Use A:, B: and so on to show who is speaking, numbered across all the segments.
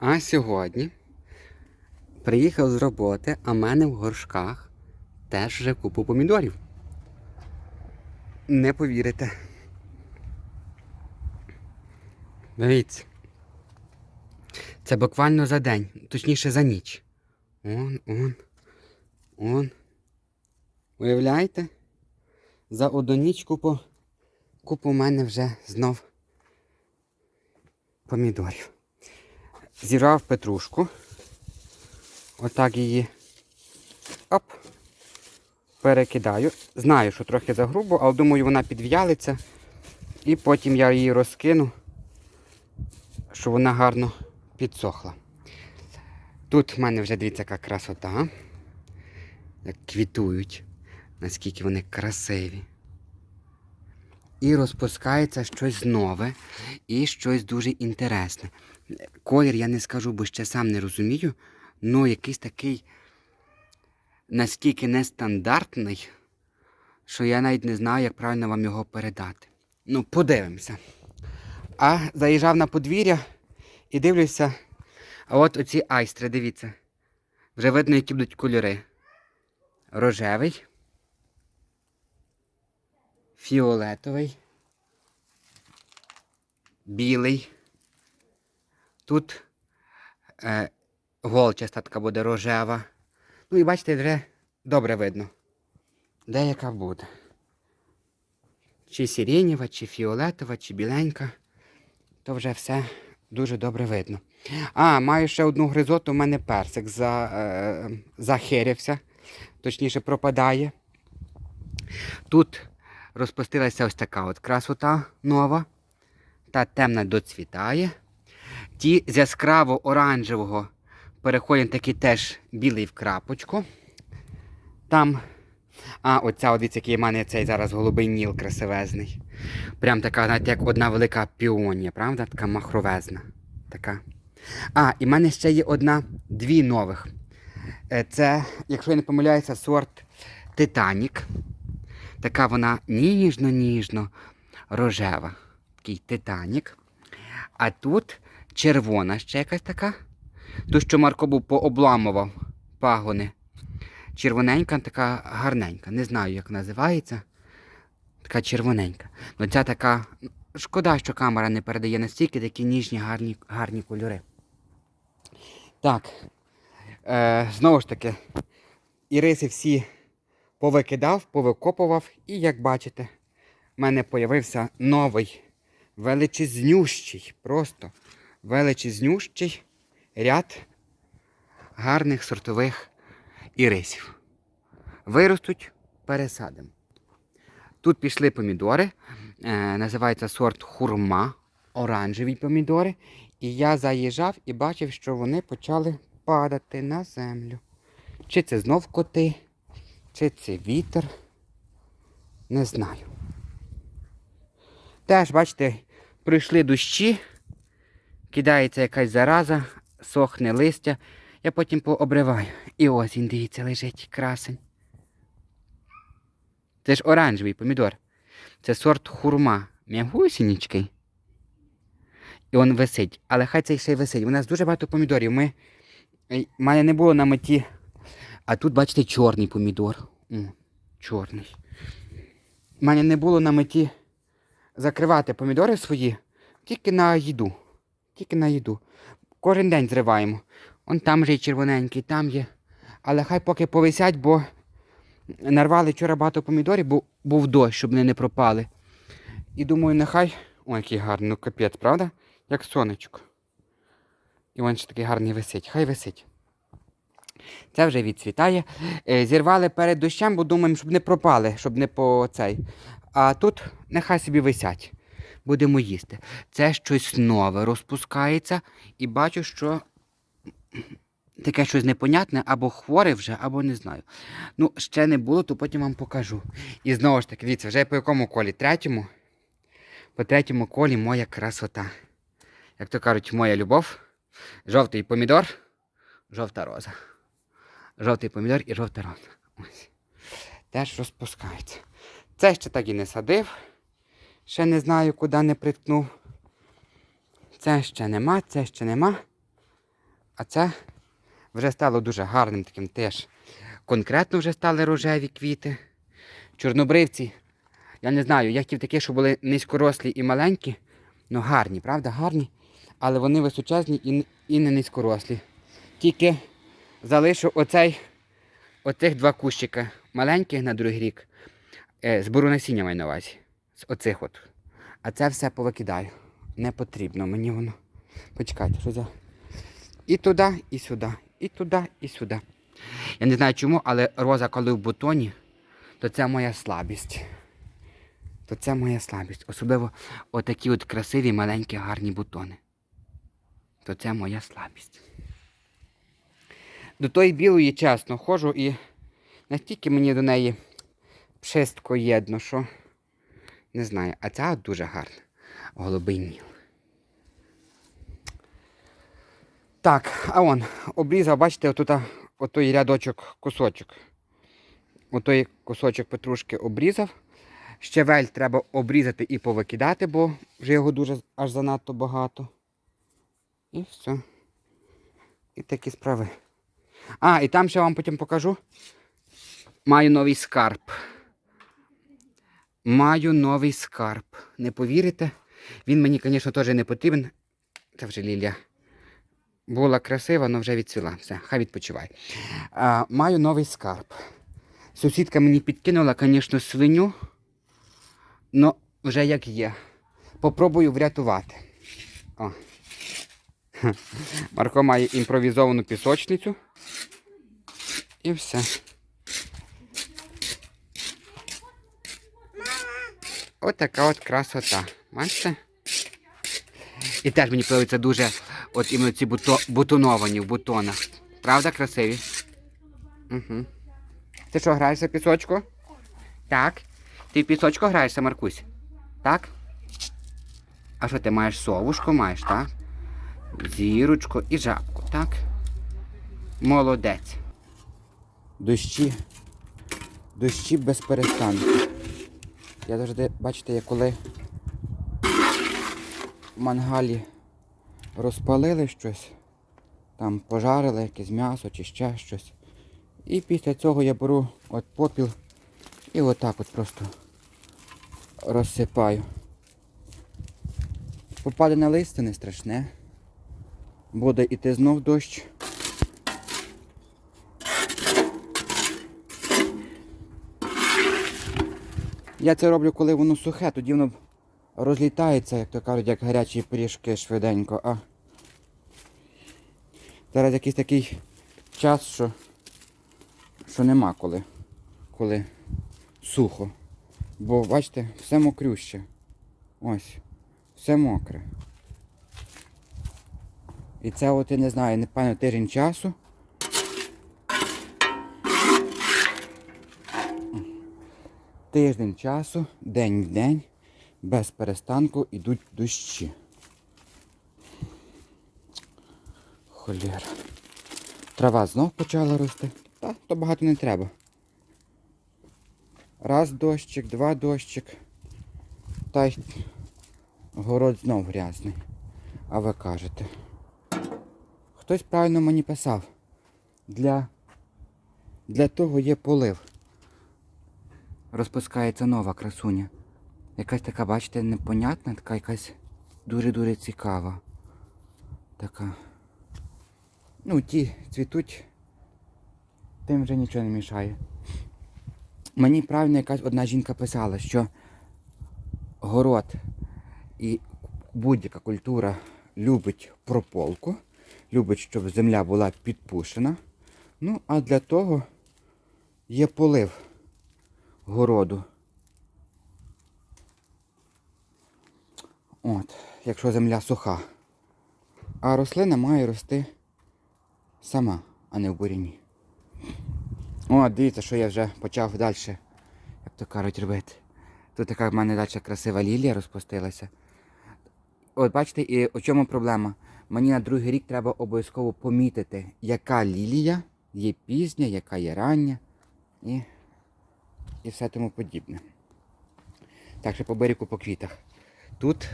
A: А сьогодні приїхав з роботи, а в мене в горшках теж вже купу помідорів. Не повірите. Дивіться. Це буквально за день, точніше за ніч. Он, он, он. Уявляєте? За одну ніч купу, купу в мене вже знов помідорів. Зірвав петрушку. Отак її. Оп. Перекидаю. Знаю, що трохи загрубо, але думаю, вона підв'ялиться. І потім я її розкину, щоб вона гарно підсохла. Тут в мене вже дивіться, яка красота. Як квітують, наскільки вони красиві. І розпускається щось нове і щось дуже інтересне. Колір я не скажу, бо ще сам не розумію, але якийсь такий настільки нестандартний, що я навіть не знаю, як правильно вам його передати. Ну, подивимося. А заїжджав на подвір'я і дивлюся, а от оці айстри, дивіться. Вже видно, які будуть кольори. Рожевий, фіолетовий, білий. Тут е, голчаста така буде рожева. Ну і бачите, вже добре видно. Де яка буде. Чи сиренєва, чи фіолетова, чи біленька. То вже все дуже добре видно. А, маю ще одну гризоту, у мене персик за, е, захирився, точніше пропадає. Тут розпустилася ось така от красота нова. Та темна доцвітає. Ті з яскраво оранжевого переходять такий теж білий в крапочку. Там. А, оця, от, дивіться, який в мене цей зараз голубий ніл красивезний. Прям така, знаєте, як одна велика піонія, правда? Така махровезна. Така. А, і в мене ще є одна, дві нових. Е, Це, якщо я не помиляюся, сорт Титанік. Така вона ніжно-ніжно рожева. Такий Титанік. А тут червона ще якась така. Ту, що Марко був пообламував пагони. Червоненька, така гарненька. Не знаю, як називається. Така червоненька. Ну ця така. Шкода, що камера не передає настільки такі ніжні, гарні, гарні кольори. Так. Е, знову ж таки, іриси всі повикидав, повикопував, і як бачите, в мене появився новий величезнющий, просто величезнющий ряд гарних сортових ірисів. Виростуть, пересадимо. Тут пішли помідори, е, називається сорт хурма, оранжеві помідори. І я заїжджав і бачив, що вони почали падати на землю. Чи це знов коти, чи це вітер. Не знаю. Теж, бачите, прийшли дощі, кидається якась зараза, сохне листя. Я потім пообриваю. І ось він, дивіться, лежить красень. Це ж оранжевий помідор. Це сорт хурма. М'ягусінічкий. І він висить. Але хай цей ще й висить. У нас дуже багато помідорів. Ми... е, мене не було на меті. А тут, бачите, чорний помідор. О, чорний. У мене не було на меті закривати помідори свої тільки на їду. Тільки на їду. Кожен день зриваємо. Он там же й червоненький, там є. Але хай поки повисять, бо нарвали вчора багато помідорів, бо був дощ, щоб вони не пропали. І думаю, нехай. Ой, який гарний, ну капець, правда? Як сонечко. І він ще такий гарний висить. Хай висить. Це вже відцвітає. Е, Зірвали перед дощем, бо думаємо, щоб не пропали, щоб не по цей. А тут нехай собі висять. Будемо їсти. Це щось нове розпускається, і бачу, що таке щось непонятне, або хворе вже, або не знаю. Ну, ще не було, то потім вам покажу. І знову ж таки, дивіться, вже по якому колі? Третьому? По третьому колі моя красота. Як то кажуть, моя любов. Жовтий помідор, жовта роза. Жовтий помідор і жовта роза. Ось. Теж розпускається. Це ще так і не садив. Ще не знаю, куди не приткнув. Це ще нема, це ще нема. А це вже стало дуже гарним таким теж. Конкретно вже стали рожеві квіти. Чорнобривці. Я не знаю, я хотів такі, що були низькорослі і маленькі. Ну гарні, правда, гарні. Але вони височезні і, і не низькорослі. Тільки залишу оцей, оцих два кущика маленьких на другий рік. Е, зберу насіння маю на увазі. З оцих от. А це все повикидаю. Не потрібно мені воно. Почекайте, що за. І туди, і сюди. І туди, і сюди. Я не знаю чому, але роза, коли в бутоні, то це моя слабість. То це моя слабість. Особливо отакі от красиві, маленькі, гарні бутони. То це моя слабість. До тої білої, чесно, ходжу і настільки мені до неї пшистко єдно, що не знаю. А ця дуже гарна. Голубий ніл. Так, а он, обрізав, бачите, отут отой рядочок кусочок. Отой кусочок петрушки обрізав. Щавель треба обрізати і повикидати, бо вже його дуже аж занадто багато. І все. І такі справи. А, і там ще вам потім покажу. Маю новий скарб. Маю новий скарб. Не повірите? Він мені, звісно, теж не потрібен. Це вже Лілія. Була красива, але вже відцвіла. Все, хай відпочивай. А, маю новий скарб. Сусідка мені підкинула, звісно, свиню. Ну, вже як є. Попробую врятувати. О. Марко має імпровізовану пісочницю. І все. От така от красота. Бачите? І теж мені подобається дуже от іменно ці буто, бутоновані в бутонах. Правда, красиві? Угу. Ти що, граєшся в пісочку? Так. Ти в пісочку граєшся, Маркусь? Так? А що ти маєш совушку маєш, так? Зірочку і жабку, так? Молодець. Дощі. Дощі без перестанку. Я завжди, бачите, я коли в мангалі розпалили щось, там пожарили якесь м'ясо чи ще щось. І після цього я беру от попіл і отак от просто розсипаю. Попаде на листя не страшне. Буде іти знов дощ. Я це роблю, коли воно сухе, тоді воно розлітається, як то кажуть, як гарячі пиріжки швиденько. А зараз якийсь такий час, що, що нема коли, коли сухо. Бо бачите, все мокрюще. Ось, все мокре. І це от я не знаю, напевно, тиждень часу. Тиждень часу, день в день, без перестанку йдуть дощі. Холєра. Трава знов почала рости. Та, то багато не треба. Раз дощик, два дощик. Та й город знов грязний. А ви кажете. Хтось правильно мені писав. Для, для того є полив. Розпускається нова красуня. Якась така, бачите, непонятна, така якась дуже-дуже цікава. Така. Ну, ті цвітуть, тим вже нічого не мішає. Мені правильно якась одна жінка писала, що город і будь-яка культура любить прополку, любить, щоб земля була підпушена. Ну, а для того є полив городу. От, якщо земля суха. А рослина має рости сама, а не в буряні. О, дивіться, що я вже почав далі, як то кажуть, робити. Тут така в мене далі красива лілія розпустилася. От бачите, і у чому проблема? Мені на другий рік треба обов'язково помітити, яка лілія є пізня, яка є рання і, і все тому подібне. Так, ще по берегу по квітах. Тут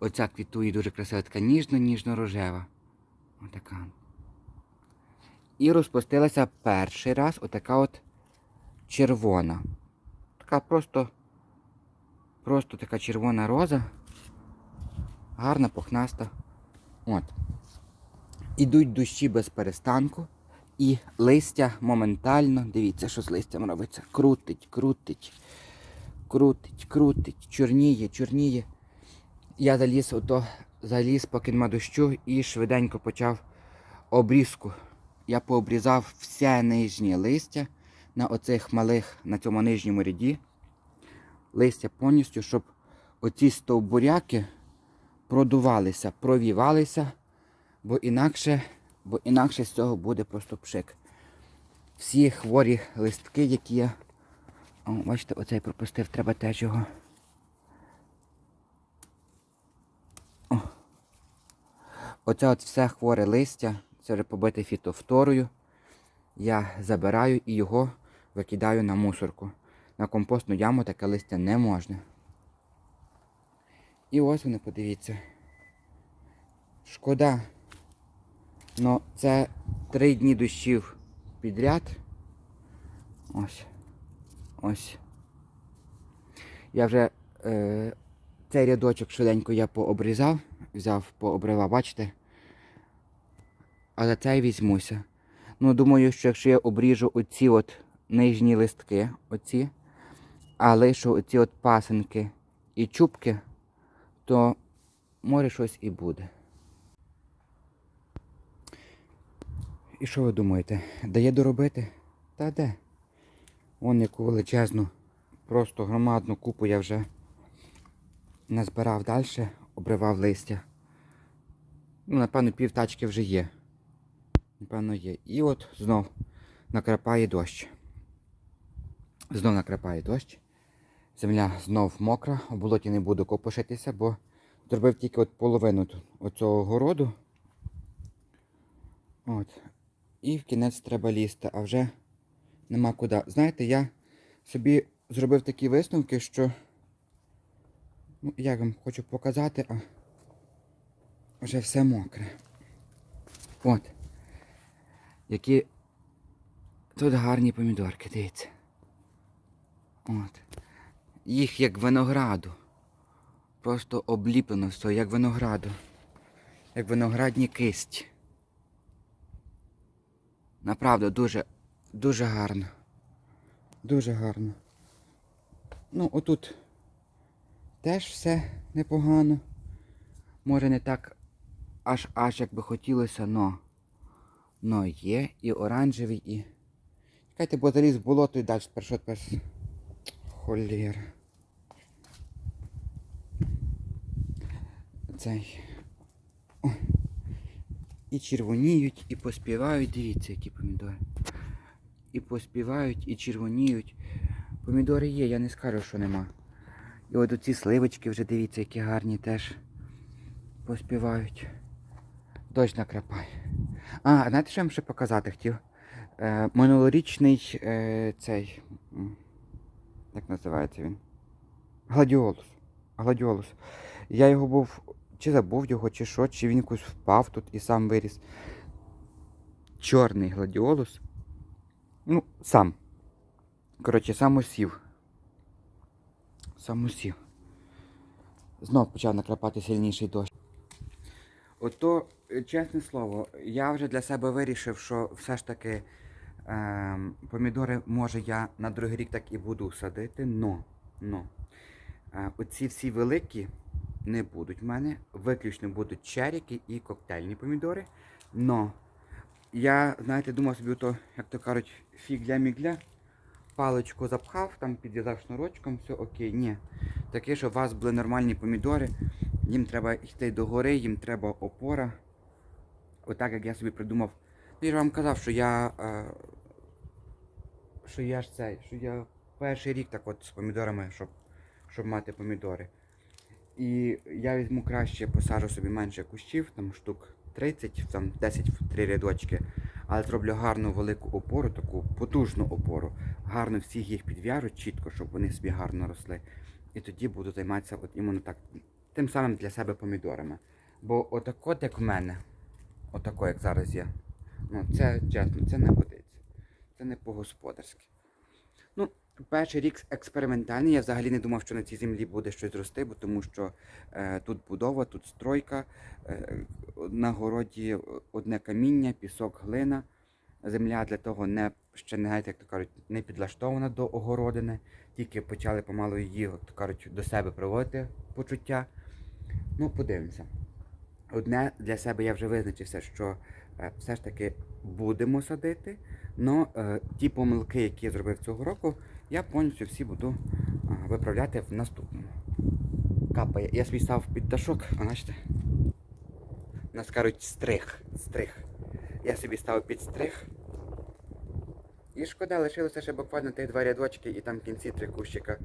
A: оця квітує дуже красива, така ніжно-ніжно-рожева. Отака. І розпустилася перший раз отака от червона. Така просто, просто така червона роза. Гарна, пухнаста. От. Ідуть дощі без перестанку. І листя моментально, дивіться, що з листям робиться. Крутить, крутить, крутить, крутить, чорніє, чорніє. Я заліз ото, заліз, поки нема дощу, і швиденько почав обрізку. Я пообрізав все нижнє листя на оцих малих, на цьому нижньому ряді. Листя повністю, щоб оці стовбуряки продувалися, провівалися, бо інакше, бо інакше з цього буде просто пшик. Всі хворі листки, які я. О, бачите, оцей пропустив, треба теж його. О. Оце от все хворе листя, це вже побите фітофторою. Я забираю і його викидаю на мусорку. На компостну яму таке листя не можна. І ось вони, подивіться. Шкода. Ну, це три дні дощів підряд. Ось. Ось. Я вже е, цей рядочок швиденько я пообрізав, взяв, пообривав, бачите? Але цей візьмуся. Ну, думаю, що якщо я обріжу оці от нижні листки, оці, а лишу оці от пасинки і чубки, то може щось і буде. І що ви думаєте? Дає доробити? Та де? Вон яку величезну, просто громадну купу я вже назбирав далі, обривав листя. Ну, напевно, пів тачки вже є. Напевно, є. І от знов накрапає дощ. Знов накрапає дощ. Земля знов мокра, у болоті не буду копошитися, бо зробив тільки от половину оцього городу. От. І в кінець треба лізти, а вже нема куди. Знаєте, я собі зробив такі висновки, що. Ну, як вам хочу показати, а вже все мокре. От. Які тут гарні помідорки, дивіться. От. Їх як винограду. Просто обліплено все, як винограду. Як виноградні кисті. Направду дуже, дуже гарно. Дуже гарно. Ну, отут теж все непогано. Може не так аж аж як би хотілося, но. Но є і оранжевий, і. Чекайте, бо заліз в болото і далі першот пес. Холєра. Цей. І червоніють, і поспівають. Дивіться, які помідори. І поспівають, і червоніють. Помідори є, я не скажу, що нема. І от оці сливочки вже дивіться, які гарні теж поспівають. Дощ накрапає. А, знаєте, що я вам ще показати хотів? Е, минулорічний е, цей. Як називається він? Гладіолус. Гладіолус. Я його був. Чи забув його, чи що, чи він якось впав тут і сам виріс. Чорний гладіолус. Ну, сам. Коротше, сам усів. Сам усів. Знов почав накрапати сильніший дощ. Ото, е, чесне слово, я вже для себе вирішив, що все ж таки ем, помідори, може, я на другий рік так і буду садити, но, но е, оці всі великі не будуть в мене. Виключно будуть черіки і коктейльні помідори. Но я, знаєте, думав собі, ото, як то кажуть, фігля-мігля, паличку запхав, там підв'язав шнурочком, все окей. Ні. Таке, щоб у вас були нормальні помідори, їм треба йти до гори, їм треба опора. Отак, як я собі придумав. Ну, я ж вам казав, що я. Е, що я ж цей, що я перший рік так от з помідорами, щоб, щоб мати помідори. І я візьму краще, посаджу собі менше кущів, там штук 30, там 10 в три рядочки, але зроблю гарну велику опору, таку потужну опору. Гарно всіх їх підв'яжу чітко, щоб вони собі гарно росли. І тоді буду займатися от іменно так, тим самим для себе помідорами. Бо отако, як в мене, отако, як зараз є, Ну, це чесно, це не годиться. Це не по-господарськи. Ну, перший рік експериментальний. Я взагалі не думав, що на цій землі буде щось рости, бо тому що е, тут будова, тут стройка, е, на городі одне каміння, пісок, глина. Земля для того не ще не як то кажуть, не підлаштована до огородини. Тільки почали помалу її, як то кажуть, до себе приводити почуття. Ну, подивимося. Одне для себе я вже визначився, що е, все ж таки будемо садити. Але ті помилки, які я зробив цього року, я повністю всі буду е, виправляти в наступному. Капає. Я свій став під дашок, а бачите? Нас кажуть стриг. стрих. Я собі став під стриг. І шкода, лишилося ще буквально тих два рядочки і там кінці три кущика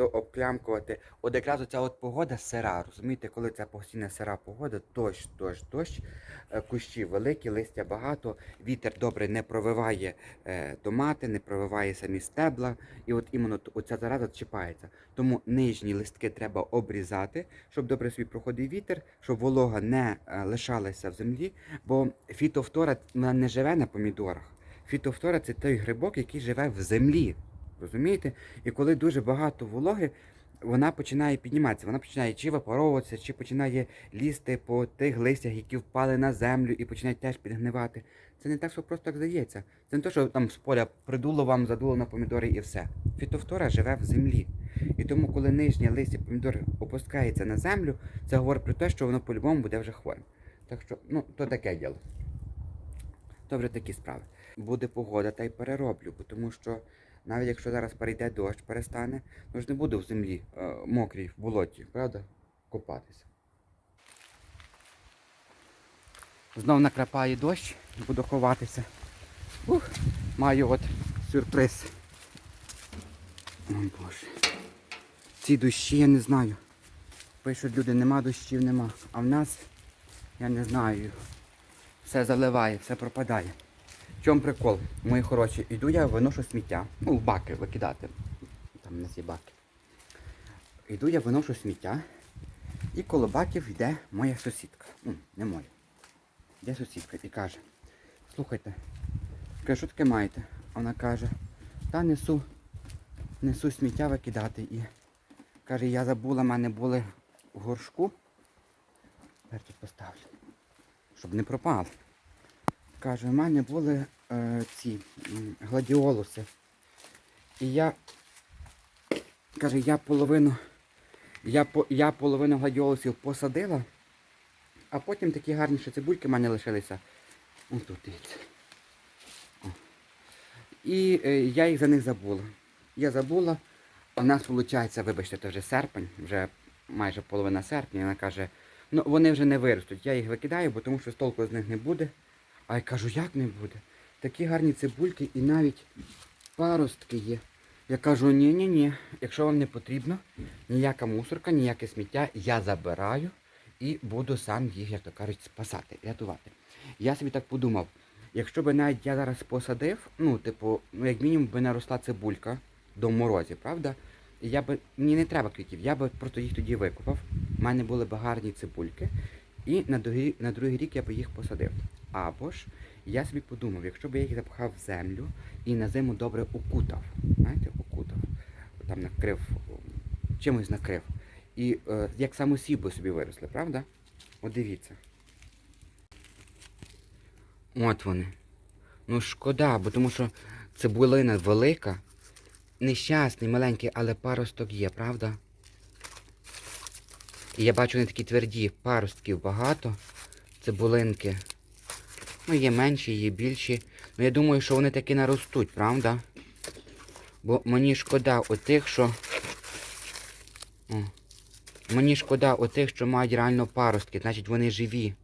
A: дообклямкувати. От якраз оця от погода сира, розумієте, коли ця постійна сира погода, дощ, дощ, дощ, е, кущі великі, листя багато, вітер добре не провиває е, томати, не провиває самі стебла. І от іменно оця зараза чіпається. Тому нижні листки треба обрізати, щоб добре собі проходив вітер, щоб волога не е, лишалася в землі, бо фітофтора вона не живе на помідорах. Фітофтора це той грибок, який живе в землі. Розумієте? І коли дуже багато вологи, вона починає підніматися, вона починає чи випаровуватися, чи починає лізти по тих листях, які впали на землю і починають теж підгнивати. Це не так, що просто так здається. Це не те, що там з поля придуло вам, задуло на помідори і все. Фітофтора живе в землі. І тому, коли нижнє листя помідор опускається на землю, це говорить про те, що воно по-любому буде вже хворим. Так що, ну, то таке діло. То вже такі справи. Буде погода, та й перероблю, тому що навіть якщо зараз перейде дощ, перестане, ну ж не буду в землі е, мокрій, в болоті, правда? Купатися. Знов накрапає дощ, буду ховатися. Ух, маю от сюрприз. О Боже. Ці дощі я не знаю. Пишуть люди, нема дощів, нема. А в нас, я не знаю, все заливає, все пропадає. В чому прикол, мої хороші? Іду я виношу сміття. Ну, в баки викидати. Там у нас є баки. Іду я виношу сміття. І коло баків йде моя сусідка. Ну, не моя. Йде сусідка і каже, слухайте, кажу, що таке маєте? Вона каже, та несу, несу сміття викидати і каже, я забула, в мене були в горшку. Тепер тут поставлю. Щоб не пропало. Каже, в мене були е, ці гладіолуси. І я каже, я половину, я, я половину гладіолусів посадила, а потім такі гарні цибульки в мене лишилися. Ось тут дивіться. І е, я їх за них забула. Я забула. У нас виходить, вибачте, це вже серпень, вже майже половина серпня. і Вона каже, ну вони вже не виростуть. Я їх викидаю, бо тому що толку з них не буде. А я кажу, як не буде? Такі гарні цибульки і навіть паростки є. Я кажу, ні-ні-ні, якщо вам не потрібно, ніяка мусорка, ніяке сміття, я забираю і буду сам їх, як то кажуть, спасати, рятувати. Я собі так подумав, якщо б навіть я зараз посадив, ну, типу, ну як мінімум би наросла цибулька до морозів, правда? Я би, мені не треба квітів, я би просто їх тоді викопав. У мене були б гарні цибульки. І на другий, на другий рік я би їх посадив. Або ж я собі подумав, якщо б я їх запхав в землю і на зиму добре укутав, знаєте, укутав, там накрив, чимось накрив. І е, як самосів би собі виросли, правда? От дивіться. От вони. Ну шкода, бо тому що цибулина велика, нещасний, маленький, але паросток є, правда? І я бачу, вони такі тверді, паростків багато, цибулинки. Ну, є менші, є більші. Ну я думаю, що вони таки наростуть, правда? Бо мені шкода отих, що. О. Мені шкода отих, що мають реально паростки, значить вони живі.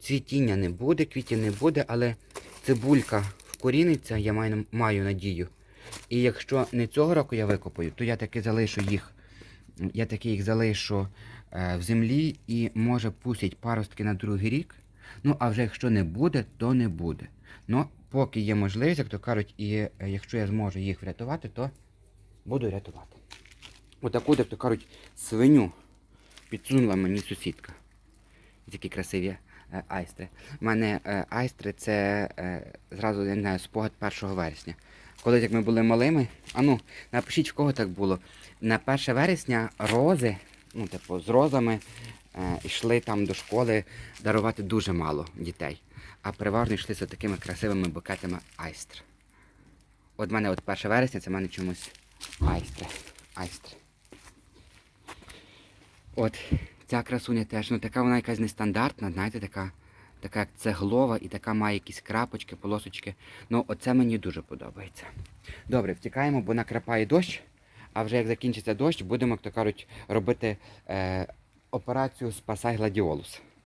A: Цвітіння не буде, квітів не буде, але цибулька вкоріниться, я маю, маю надію. І якщо не цього року я викопаю, то я таки залишу їх. Я таки їх залишу е, в землі і може пустять паростки на другий рік. Ну, а вже якщо не буде, то не буде. Ну, поки є можливість, як то кажуть, і е, якщо я зможу їх врятувати, то буду рятувати. Отаку, як то кажуть, свиню підсунула мені сусідка. Такі красиві е, айстри. У мене е, айстри це зразу я не знаю, спогад 1 вересня. Коли як ми були малими, а ну, напишіть, в кого так було. На 1 вересня рози, ну, типу, з розами йшли там до школи дарувати дуже мало дітей. А переважно йшли з такими красивими букетами айстр. От в мене от 1 вересня це в мене чомусь айстри. Айстри. От ця красуня теж, ну така вона якась нестандартна, знаєте, така, така як цеглова і така має якісь крапочки, полосочки. Ну, оце мені дуже подобається. Добре, втікаємо, бо накрапає дощ, а вже як закінчиться дощ, будемо, як то кажуть, робити е, операцію Спасай Гладіолус.